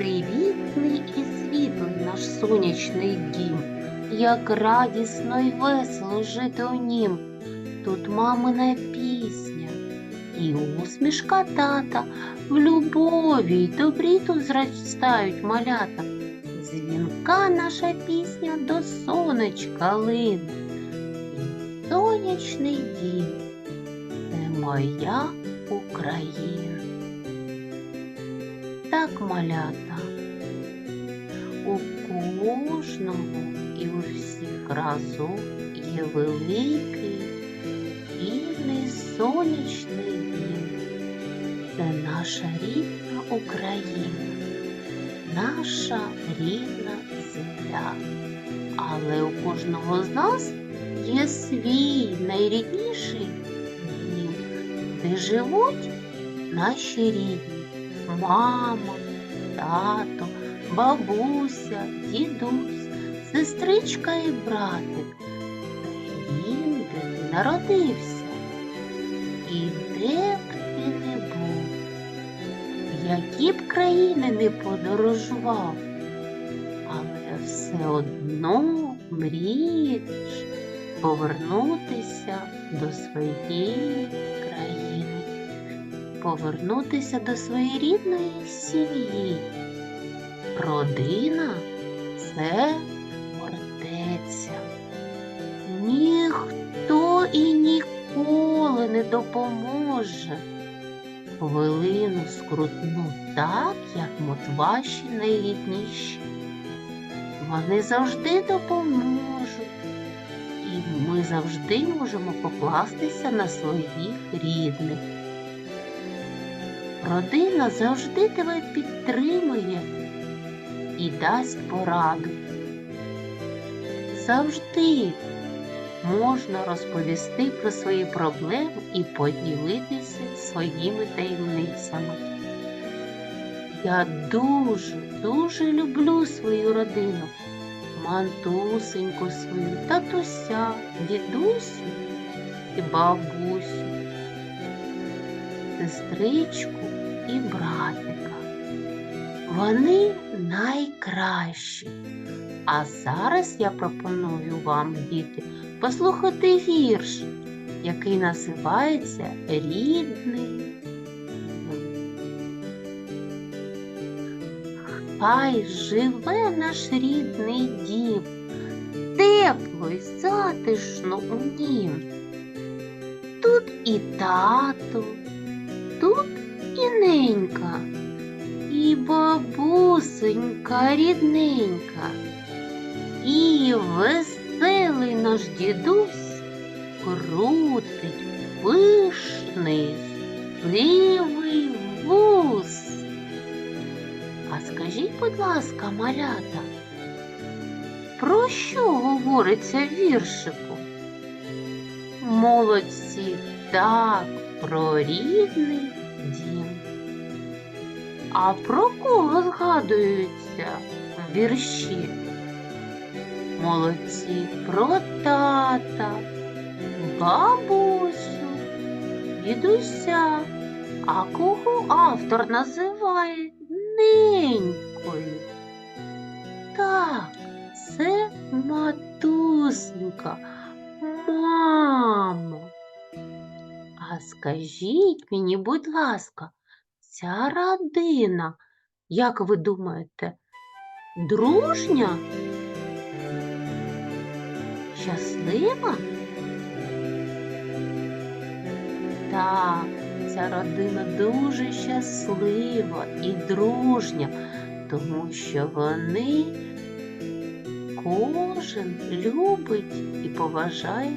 Привітний і світлий наш сонячний дім, як радісно й весело жити у нім. Тут мамина пісня і усмішка тата, в любові й добрі тут зростають малята. Дзвінка наша пісня до сонечка лине. І сонячний дім це моя Україна. Так, малята, у кожного і у всіх разом є великий вільний сонячний дім. Це наша рідна Україна, наша рідна земля. Але у кожного з нас є свій найрідніший дім, де живуть наші рідні мама, тато, бабуся, дідусь, сестричка і братик. Він, де ти народився, і де б ти не був, які б країни не подорожував, але все одно мрієш повернутися до своєї повернутися до своєї рідної сім'ї. Родина це фортеця. Ніхто і ніколи не допоможе. Хвилину скрутну так, як от ваші найрідніші. Вони завжди допоможуть. І ми завжди можемо покластися на своїх рідних. Родина завжди тебе підтримує і дасть пораду. Завжди можна розповісти про свої проблеми і поділитися своїми таємницями. Я дуже, дуже люблю свою родину, мантусеньку свою, татуся, дідусю і бабусю сестричку і братика. Вони найкращі. А зараз я пропоную вам, діти, послухати вірш, який називається Рідний. Хай живе наш рідний дім, тепло й затишно у нім. Тут і тато, тут і ненька, і бабусенька рідненька, і веселий наш дідусь крутить пишний сивий вус. А скажіть, будь ласка, малята, про що говориться віршику? Молодці, так, про рідний. А про кого згадуються вірші? Молодці про тата, бабусю, дідуся. А кого автор називає ненькою? Так, це матусенька, мама. А скажіть мені, будь ласка, ця родина, як ви думаєте, дружня? Щаслива? Так, ця родина дуже щаслива і дружня, тому що вони кожен любить і поважає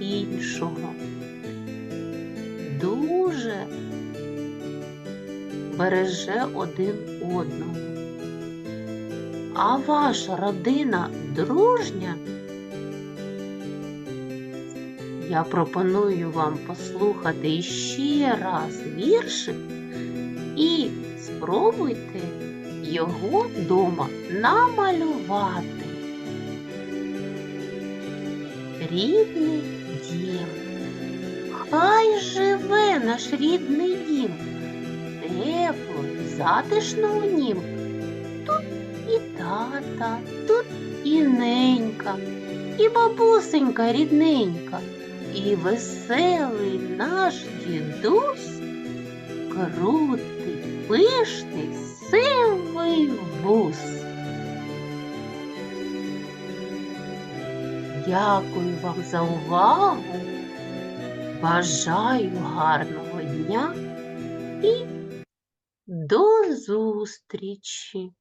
іншого дуже береже один одного. А ваша родина дружня? Я пропоную вам послухати ще раз віршик і спробуйте його вдома намалювати. Рідний дім. Хай живе наш рідний дім, тепло, затишно у нім. малята, тут і ненька, і бабусенька рідненька, і веселий наш дідусь, крутий, пишний, сивий вус. Дякую вам за увагу. Бажаю гарного дня і до зустрічі!